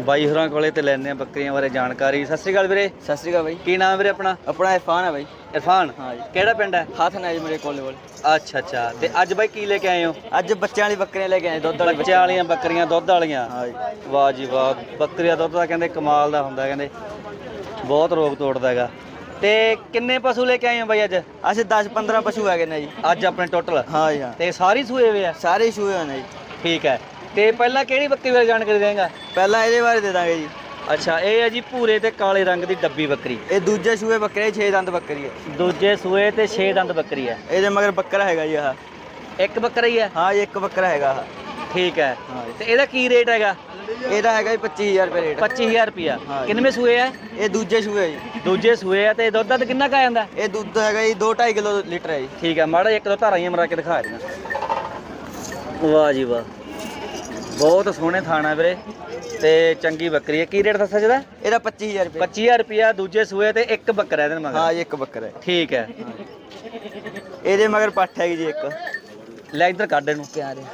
ਬਾਈ ਹੋਰਾਂ ਕੋਲੇ ਤੇ ਲੈਣੇ ਆ ਬੱਕਰੀਆਂ ਬਾਰੇ ਜਾਣਕਾਰੀ। ਸਤਿ ਸ੍ਰੀ ਅਕਾਲ ਵੀਰੇ। ਸਤਿ ਸ਼੍ਰੀ ਅਕਾਲ ਬਾਈ। ਕੀ ਨਾਮ ਵੀਰੇ ਆਪਣਾ? ਆਪਣਾ ਇਰਫਾਨ ਹੈ ਬਾਈ। ਇਰਫਾਨ? ਹਾਂ ਜੀ। ਕਿਹੜਾ ਪਿੰਡ ਹੈ? ਹੱਥ ਨਾਲ ਜੀ ਮੇਰੇ ਕੋਲੇ ਕੋਲ। ਅੱਛਾ ਅੱਛਾ। ਤੇ ਅੱਜ ਬਾਈ ਕੀ ਲੈ ਕੇ ਆਏ ਹੋ? ਅੱਜ ਬੱਚਿਆਂ ਵਾਲੀ ਬੱਕਰੀਆਂ ਲੈ ਕੇ ਆਏ ਦੁੱਧ ਵਾਲੀ ਬੱਚਿਆਂ ਵਾਲੀਆਂ ਬੱਕਰੀਆਂ ਦੁੱਧ ਵਾਲੀਆਂ? ਹਾਂ ਜੀ। ਵਾਹ ਜੀ ਵਾਹ। ਬੱਕਰੀਆਂ ਦੁੱਧ ਦਾ ਕਹਿੰਦੇ ਕਮਾਲ ਦਾ ਹੁੰਦਾ ਕਹਿੰਦੇ ਬਹੁਤ ਰੋਗ ਤੋੜਦਾ ਹੈਗਾ। ਤੇ ਕਿੰਨੇ ਪਸ਼ੂ ਲੈ ਕੇ ਆਏ ਹੋ ਬਾਈ ਅੱਜ? ਅਸੀਂ 10 15 ਪਸ਼ੂ ਹੈਗੇ ਨੇ ਜੀ। ਅੱਜ ਆਪਣੇ ਟੋਟਲ? ਹਾਂ ਜੀ ਹਾਂ। ਤੇ ਸਾਰੀ ਸੂਏ ਵੇ ਆ? ਸਾਰੇ ਸੂਏ ਹੋਏ ਨੇ ਜੀ। ਠੀਕ ਹੈ। ਤੇ ਪਹਿਲਾਂ ਕਿਹੜੀ ਬੱਕਰੀ ਬਾਰੇ ਜਾਣਕਾਰੀ ਦੇਂਗਾ ਪਹਿਲਾਂ ਇਹਦੇ ਬਾਰੇ ਦੇ ਦਾਂਗੇ ਜੀ। ਅੱਛਾ ਇਹ ਹੈ ਜੀ ਭੂਰੇ ਤੇ ਕਾਲੇ ਰੰਗ ਦੀ ਡੱਬੀ ਬੱਕਰੀ। ਇਹ ਦੂਜੇ ਸੂਏ ਬੱਕਰੇ 6 ਦੰਦ ਬੱਕਰੀ ਹੈ। ਦੂਜੇ ਸੂਏ ਤੇ 6 ਦੰਦ ਬੱਕਰੀ ਹੈ। ਇਹਦੇ ਮਗਰ ਬੱਕਰਾ ਹੈਗਾ ਜੀ ਆਹ। ਇੱਕ ਬੱਕਰਾ ਹੀ ਹੈ? ਹਾਂ ਜੀ ਇੱਕ ਬੱਕਰਾ ਹੈਗਾ ਆਹ। ਠੀਕ ਹੈ। ਹਾਂ ਜੀ। ਤੇ ਇਹਦਾ ਕੀ ਰੇਟ ਹੈਗਾ? ਇਹਦਾ ਹੈਗਾ ਜੀ 25000 ਰੁਪਏ ਰੇਟ। 25000 ਰੁਪਿਆ ਹਾਂ ਜੀ। ਕਿੰਨਵੇਂ ਸੂਏ ਹੈ? ਇਹ ਦੂਜੇ ਸੂਏ ਹੈ ਜੀ। ਦੂਜੇ ਸੂਏ ਆ ਤੇ ਦੁੱਧ ਦਾ ਕਿੰਨਾ ਕਾ ਜਾਂਦਾ? ਇਹ ਦੁੱਧ ਹੈਗਾ ਜੀ 2 2.5 ਕਿਲੋ ਲੀਟਰ ਹੈ ਜੀ। ਠੀਕ ਹੈ ਮਾੜਾ ਜਿਹਾ ਇੱਕ ਦੋ ਧਾਰਾਂ ਹੀ ਮਰਾ ਕੇ ਦਿਖਾ ਦੇਣਾ ਵਾਹ ਜੀ ਵਾਹ। ਬਹੁਤ ਸੋਹਣੇ ਥਾਣਾ ਵੀਰੇ ਤੇ ਚੰਗੀ ਬੱਕਰੀ ਹੈ। ਕੀ ਰੇਟ ਦੱਸਿਆ ਜਿਹਦਾ? ਇਹਦਾ 25000 ਰੁਪਏ। 25000 ਰੁਪਿਆ ਦੂਜੇ ਸੂਏ ਤੇ ਇੱਕ ਬੱਕਰਾ ਇਹਦੇ ਮਗਰ। ਹਾਂ ਜੀ ਇੱਕ ਬੱਕਰਾ ਹੈ। ਠੀਕ ਹੈ। ਇਹਦੇ ਮਗਰ ਪੱਠ ਹੈਗੀ ਜੀ ਇੱਕ। ਲੈ ਇੱਧਰ ਕੱਢ ਇਹਨੂੰ। ਕਿਆ ਰੇ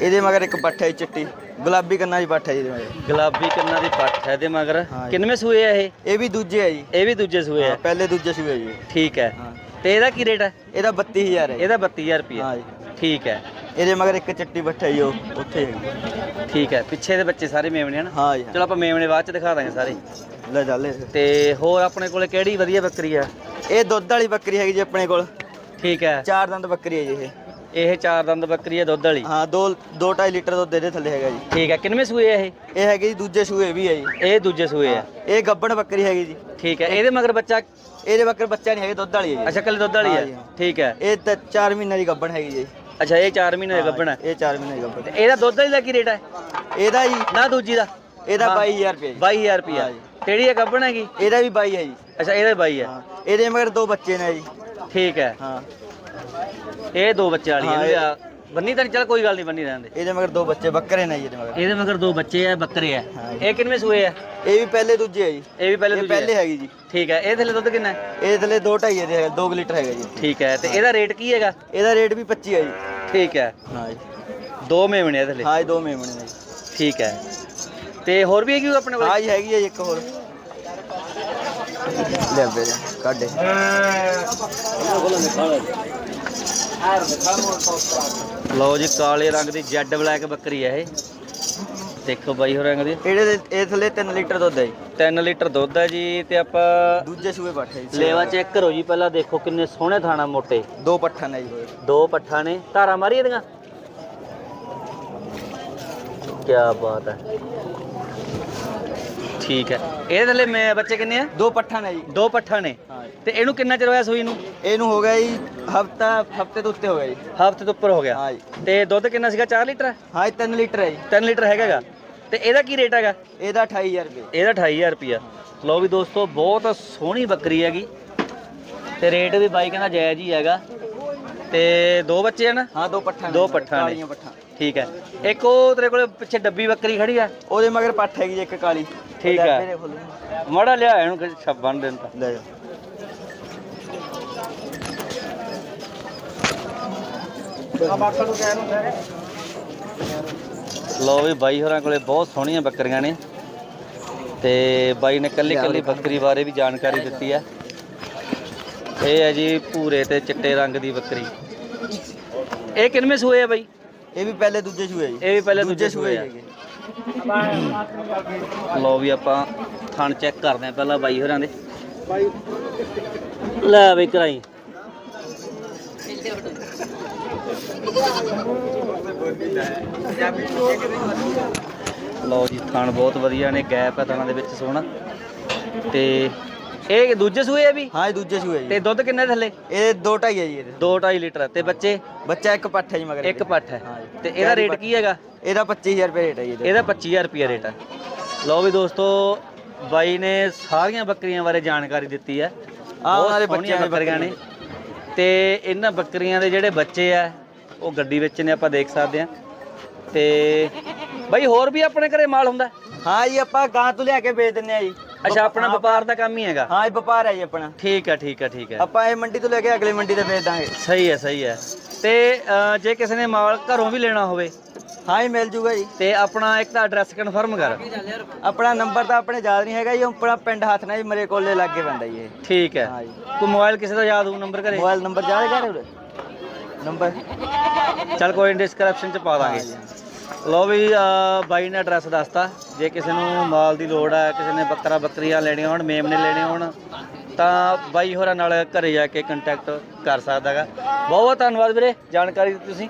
ਇਹਦੇ ਮਗਰ ਇੱਕ ਪੱਠ ਹੈ ਜੀ ਚਿੱਟੀ। ਗੁਲਾਬੀ ਕੰਨਾਂ ਦੀ ਪੱਠ ਹੈ ਜੀ ਇਹਦੇ ਮਗਰ। ਗੁਲਾਬੀ ਕੰਨਾਂ ਦੀ ਪੱਠ ਹੈ ਇਹਦੇ ਮਗਰ। ਹਾਂ ਜੀ। ਕਿੰਨਵੇਂ ਸੂਏ ਆ ਇਹ? ਇਹ ਵੀ ਦੂਜੇ ਹੈ ਜੀ। ਇਹ ਵੀ ਦੂਜੇ ਸੂਏ ਹਾਂ, ਆ ਪਹਿਲੇ ਦੂਜੇ ਸੂਏ ਜੀ। ਠੀਕ ਹੈ। ਹਾਂ। ਤੇ ਇਹਦਾ ਕੀ ਰੇਟ ਹੈ? ਇਹਦਾ 32000 ਹੈ ਜੀ। ਇਹਦਾ 32000 ਰੁਪਏ। ਹਾਂ ਜੀ। ਠੀਕ ਹੈ। ਇਹਦੇ ਮਗਰ ਇੱਕ ਚਿੱਟੀ ਪੱਠ ਹੈ ਜੀ ਉਹ ਉੱਥੇ ਹੈਗੀ ਠੀਕ ਹੈ। ਪਿੱਛੇ ਦੇ ਬੱਚੇ ਸਾਰੇ ਮੇਵਣੇ ਹਨ। ਹਾਂ ਜੀ ਚਲੋ ਆਪਾਂ ਮੇਵਣੇ ਬਾਅਦ ਚ ਦਿਖਾ ਦਾਂਗੇ ਸਾਰੇ। ਲੈ ਚੱਲੇ ਤੇ ਹੋਰ ਆਪਣੇ ਕੋਲੇ ਕਿਹੜੀ ਵਧੀਆ ਬੱਕਰੀ ਆ? ਇਹ ਦੁੱਧ ਵਾਲੀ ਬੱਕਰੀ ਹੈਗੀ ਜੀ ਆਪਣੇ ਕੋਲ। ਠੀਕ ਹੈ। ਚਾਰ ਦੰਦ ਬੱਕਰੀ ਹੈ ਜੀ ਇਹ। ਇਹ ਚਾਰ ਦੰਦ ਬੱਕਰੀ ਹੈ ਦੁੱਧ ਵਾਲੀ। ਹਾਂ 2 2.5 ਲੀਟਰ ਦੁੱਧ ਇਹਦੇ ਥੱਲੇ ਹੈਗਾ ਜੀ। ਠੀਕ ਹੈ ਕਿੰਨਵੇਂ ਸੂਏ ਇਹ? ਇਹ ਹੈਗੀ ਜੀ ਦੂਜੇ ਸੂਏ ਵੀ ਹੈ ਜੀ। ਇਹ ਦੂਜੇ ਸੂਏ ਆ ਇਹ ਗੱਬਣ ਬੱਕਰੀ ਹੈਗੀ ਜੀ। ਠੀਕ ਹੈ ਇਹਦੇ ਮਗਰ ਬੱਚਾ? ਇਹਦੇ ਬੱਕਰ ਬੱਚਾ ਨਹੀਂ ਹੈਗਾ ਦੁੱਧ ਵਾਲੀ ਹੈ ਜੀ। ਅੱਛਾ ਕੱਲੇ ਦੁੱਧ ਵਾਲੀ ਹਾਂ। ਠੀਕ ਹੈ। ਇਹ ਤਾਂ 4 ਮਹੀਨੇ ਦੀ ਗੱਬਣ ਹੈਗੀ ਜੀ। ਅੱਛਾ ਇਹ 4 ਮਹੀਨੇ ਦਾ ਗੱਭਣ ਹੈ? ਇਹ 4 ਮਹੀਨੇ ਦੀ ਗੱਬਣ। ਇਹਦਾ ਦੁੱਧ ਵਾਲੀ ਦਾ ਕੀ ਰੇਟ ਹੈ? ਇਹਦਾ ਜੀ ਨਾ ਦੂਜੀ ਦਾ? ਇਹਦਾ ਹਾਂ। 22000 ਰੁਪਏ ਜੀ। 22000 ਰੁਪਿਆ ਹਾਂ ਜੀ। ਕਿਹੜੀ ਹੈ ਗੱਭਣ ਹੈਗੀ? ਇਹਦਾ ਵੀ 22 ਹੈ ਜੀ। ਅੱਛਾ ਇਹਦਾ 22 ਹੈ। ਹਾਂ। ਇਹਦੇ ਮਗਰ ਦੋ ਬੱਚੇ ਨੇ ਜੀ। ਠੀਕ ਹੈ। ਹਾਂ। ਇਹ ਦੋ ਬੱਚੇ ਵਾਲੀ ਹਾਂ, ਇਹ- ਆ, ਬੰਨੀ ਤਾਂ ਚੱਲ ਕੋਈ ਗੱਲ ਨਹੀਂ ਬੰਨੀ ਰਹਿਣ ਦੇ। ਇਹਦੇ ਮਗਰ ਦੋ ਬੱਚੇ ਬੱਕਰੇ ਨੇ ਜੀ ਇਹਦੇ ਮਗਰ। ਇਹਦੇ ਮਗਰ ਦੋ ਬੱਚੇ ਆ ਬੱਕਰੇ ਆ। ਹਾਂ ਜੀ। ਇਹ ਕਿੰਨਵੇਂ ਸੂਏ ਆ? ਇਹ ਵੀ ਪਹਿਲੇ ਦੂਜੇ ਹੈ ਜੀ। ਇਹ ਵੀ ਪਹਿਲੇ ਇਹ ਦੂਜੇ ਪਹਿਲੇ। ਹੈਗੀ ਜੀ। ਠੀਕ ਹੈ ਇਹ ਥੱਲੇ ਦੁੱਧ ਕਿੰਨਾ? ਹੈ? ਇਹ ਥੱਲੇ 2.5 ਇਹਦੇ ਹੈਗਾ 2 ਲੀਟਰ ਹੈਗਾ ਜੀ। ਠੀਕ ਹੈ ਤੇ ਇਹਦਾ ਰੇਟ ਕੀ ਹੈਗਾ? ਇਹਦਾ ਰੇਟ ਵੀ 25 ਹੈ ਜੀ। ਠੀਕ ਹੈ ਹਾਂ ਜੀ। ਦੋ ਮੇਵਣੇ ਆ ਥੱਲੇ। ਹਾਂ ਇਹ ਦੋ ਮੇਮਣੇ ਨੇ ਜੀ। ਠੀਕ ਹੈ ਤੇ ਹੋਰ ਵੀ ਹੈਗੀ ਕੋਈ ਆਪਣੇ ਕੋਲ? ਹਾਂ ਜੀ ਹੈਗੀ ਹੈ ਜੀ ਇੱਕ ਹੋਰ। ਲੈ ਬੇ ਕੱਢੇ। ਲਓ ਜੀ ਕਾਲੇ ਰੰਗ ਦੀ ਜੈਡ ਬਲੈਕ ਬੱਕਰੀ ਹੈ ਇਹ। ਦੇਖੋ ਬਾਈ ਹੋ ਰੰਗ ਦੀ। ਇਹਦੇ ਦੇ- ਇਹ ਥੱਲੇ 3 ਲੀਟਰ ਦੁੱਧ ਹੈ ਜੀ। 3 ਲੀਟਰ ਦੁੱਧ ਹੈ ਜੀ ਤੇ ਆਪਾਂ ਦੂਜੇ ਸੂਏ ਪੱਠੇ ਜੀ। ਲੇਵਾ ਚੈੱਕ ਕਰੋ ਜੀ ਪਹਿਲਾਂ ਦੇਖੋ ਕਿੰਨੇ ਸੋਹਣੇ ਥਾਣਾ ਮੋਟੇ। ਦੋ ਪੱਠਾ ਨੇ ਜੀ ਦੋ ਪੱਠਾ ਨੇ। ਧਾਰਾਂ ਮਾਰੀ ਇਹਦੀਆਂ? ਕੀ ਬਾਤ ਹੈ। ਠੀਕ ਹੈ। ਇਹਦੇ ਥੱਲੇ ਮੈਂ ਬੱਚੇ ਕਿੰਨੇ ਆ? ਦੋ ਪੱਠਾ ਨੇ ਜੀ। ਦੋ ਪੱਠਾ ਨੇ। ਹਾਂ ਜੀ। ਤੇ ਇਹਨੂੰ ਕਿੰਨਾ ਚਿਰ ਹੋਇਆ ਸੂਈ ਨੂੰ? ਇਹਨੂੰ ਹੋ ਗਿਆ ਜੀ ਹਫਤਾ ਹਫ਼ਤੇ ਤੋਂ ਉੱਤੇ ਹੋ ਗਿਆ ਜੀ। ਹਫ਼ਤੇ ਤੋਂ ਉੱਪਰ ਹੋ ਗਿਆ। ਹਾਂ ਜੀ। ਤੇ ਦੁੱਧ ਕਿੰਨਾ ਸੀਗਾ? 4 ਲੀਟਰ ਹਾਂ? ਇਹ 3 ਲੀਟਰ ਹੈ ਜੀ। 3 ਲੀਟਰ ਹੈਗਾਗਾ। ਤੇ ਇਹਦਾ ਕੀ ਰੇਟ ਹੈਗਾ? ਇਹਦਾ 28000 ਰੁਪਏ। ਇਹਦਾ 28000 ਰੁਪਿਆ ਲਓ ਵੀ ਦੋਸਤੋ ਬਹੁਤ ਸੋਹਣੀ ਬੱਕਰੀ ਹੈਗੀ। ਤੇ ਰੇਟ ਵੀ ਬਾਈ ਕਹਿੰਦਾ ਜਾਇਜ਼ ਹੀ ਹੈਗਾ। ਤੇ ਦੋ ਬੱਚੇ ਹਨ? ਹਾਂ ਦੋ ਪੱਠਾ ਦੋ ਪੱਠਾਂ ਨੇ। ਕਾਲੀਆਂ ਪੱਠਾ। ਠੀਕ ਹੈ। ਇੱਕ ਉਹ ਤੇਰੇ ਕੋਲੇ ਪਿੱਛੇ ਡੱਬੀ ਬੱਕਰੀ ਖੜੀ ਆ? ਉਹਦੇ ਮਗਰ ਪੱਠ ਹੈਗੀ ਜੀ ਇੱਕ ਕਾਲੀ। ਠੀਕ ਲੈ ਹੈ। ਮੇਰੇ। ਮਾੜਾ ਲਿਆ ਇਹਨੂੰ ਕਿ ਛੱਬਣ ਦੇਣ ਤਾਂ। ਲੈ ਜਾ ਲਓ ਵੀ ਬਾਈ ਹੋਰਾਂ ਕੋਲੇ ਬਹੁਤ ਸੋਹਣੀਆਂ ਬੱਕਰੀਆਂ ਨੇ। ਤੇ ਬਾਈ ਨੇ ਕੱਲੀ ਕੱਲੀ ਬੱਕਰੀ ਬਾਰੇ ਵੀ ਜਾਣਕਾਰੀ ਦਿੱਤੀ ਹੈ। ਇਹ ਹੈ ਜੀ ਭੂਰੇ ਤੇ ਚਿੱਟੇ ਰੰਗ ਦੀ ਬੱਕਰੀ। ਇਹ ਕਿੰਨਵੇਂ ਸੂਏ ਆ ਬਾਈ? ਇਹ ਵੀ ਪਹਿਲੇ ਦੂਜੇ ਸੂਏ ਜੀ। ਇਹ ਵੀ ਪਹਿਲੇ ਦੂਜੇ ਸੂਏ ਆ। ਲਓ ਵੀ ਆਪਾਂ ਥਣ ਚੈੱਕ ਕਰਦੇ ਆ ਪਹਿਲਾਂ ਬਾਈ ਹੋਰਾਂ ਦੇ। ਲੈ ਬਈ ਕਰਾਈ। ਲਓ ਜੀ ਥਣ ਬਹੁਤ ਵਧੀਆ ਨੇ ਗੈਪ ਹੈ ਥਣਾਂ ਦੇ ਵਿੱਚ ਸੋਹਣਾ। ਤੇ ਇਹ ਦੂਜੇ ਸੂਏ ਆ ਵੀ? ਹਾਂ ਇਹ ਦੂਜੇ ਸੂਏ ਤੇ ਦੁੱਧ ਕਿੰਨੇ ਥੱਲੇ? ਇਹ ਦੋ ਢਾਈ ਹੈ ਜੀ ਇਹਦੇ। 2.5 ਲੀਟਰ ਤੇ ਬੱਚੇ? ਬੱਚਾ ਇੱਕ ਪੱਠ ਹੈ ਜੀ ਮਗਰ ਇੱਕ। ਪੱਠ ਹੈ। ਤੇ ਇਹਦਾ ਰੇਟ ਕੀ ਹੈਗਾ? ਇਹਦਾ 25000 ਰੁਪਏ ਰੇਟ ਹੈ ਜੀ ਇਹਦਾ। ਇਹਦਾ 25000 ਰੁਪਿਆ ਰੇਟ ਹੈ ਲਓ ਵੀ ਦੋਸਤੋ ਬਾਈ ਨੇ ਸਾਰੀਆਂ ਬੱਕਰੀਆਂ ਬਾਰੇ ਜਾਣਕਾਰੀ ਦਿੱਤੀ ਹੈ ਆਹ ਦੇ ਬੱਕਰੀਆਂ ਨੇ। ਤੇ ਇਹਨਾਂ ਬੱਕਰੀਆਂ ਦੇ ਜਿਹੜੇ ਬੱਚੇ ਆ ਉਹ ਗੱਡੀ ਵਿੱਚ ਨੇ ਆਪਾਂ ਦੇਖ ਸਕਦੇ ਆ। ਤੇ ਬਾਈ ਹੋਰ ਵੀ ਆਪਣੇ ਘਰੇ ਮਾਲ ਹੁੰਦਾ? ਹਾਂ ਜੀ ਆਪਾਂ ਗਾਂ ਤੋਂ ਲਿਆ ਕੇ ਵੇਚ ਦਿੰਨੇ ਆ ਜੀ। ਅੱਛਾ ਆਪਣਾ ਵਪਾਰ ਦਾ ਕੰਮ ਹੀ ਹੈਗਾ। ਹਾਂ ਇਹ ਵਪਾਰ ਹੈ ਜੀ ਆਪਣਾ। ਠੀਕ ਹੈ ਠੀਕ ਹੈ ਠੀਕ ਹੈ। ਆਪਾਂ ਇਹ ਮੰਡੀ ਤੋਂ ਲੈ ਕੇ ਅਗਲੀ ਮੰਡੀ ਤੇ ਵੇਚ ਦਾਂਗੇ। ਸਹੀ ਹੈ ਸਹੀ ਹੈ। ਤੇ ਅ, ਜੇ ਕਿਸੇ ਨੇ ਮਾਲ ਘਰੋਂ ਵੀ ਲੈਣਾ ਹੋਵੇ ਹਾਂ ਇਹ ਮਿਲ ਜੂਗਾ ਜੀ। ਤੇ ਆਪਣਾ ਇੱਕ ਤਾਂ ਐਡਰੈਸ ਕਨਫਰਮ ਕਰ। ਆਪਣਾ ਨੰਬਰ ਤਾਂ ਆਪਣੇ ਯਾਦ ਨਹੀਂ ਹੈਗਾ ਜੀ ਆਪਣਾ ਪਿੰਡ ਹੱਥ ਨਾਲ ਜੀ ਮਰੇ ਕੋਲੇ ਲੱਗੇ ਪੈਂਦਾ ਜੀ ਇਹ। ਠੀਕ ਹੈ। ਹਾਂ ਜੀ। ਮੋਬਾਈਲ ਕਿਸੇ ਦਾ ਯਾਦ ਹੋਊ ਨੰਬਰ ਘਰੇ? ਮੋਬਾਈਲ ਨੰਬਰ ਯਾਦ ਹੈ? ਉਰੇ ਨੰਬਰ? ਚੱਲ ਕੋਈ ਡਿਸਕ੍ਰਿਪਸ਼ਨ ਚ ਪਾ ਦਾਂਗੇ। ਲੋ ਵੀ ਬਾਈ ਨੇ ਐਡਰੈਸ ਦੱਸਤਾ। ਜੇ ਕਿਸੇ ਨੂੰ ਮਾਲ ਦੀ ਲੋੜ ਹੈ ਕਿਸੇ ਨੇ ਬੱਕਰਾ ਬੱਕਰੀਆਂ ਲੈਣੀਆਂ ਹੋਣ ਮੇਮਨੇ ਲੈਣੇ ਹੋਣ, ਤਾਂ ਬਾਈ ਹੋਰਾਂ ਨਾਲ ਘਰੇ ਜਾ ਕੇ ਕੰਟੈਕਟ ਕਰ ਸਕਦਾਗਾ ਬਹੁਤ ਬਹੁਤ ਧੰਨਵਾਦ ਵੀਰੇ, ਜਾਣਕਾਰੀ ਦਿੱਤੀ ਤੁਸੀਂ।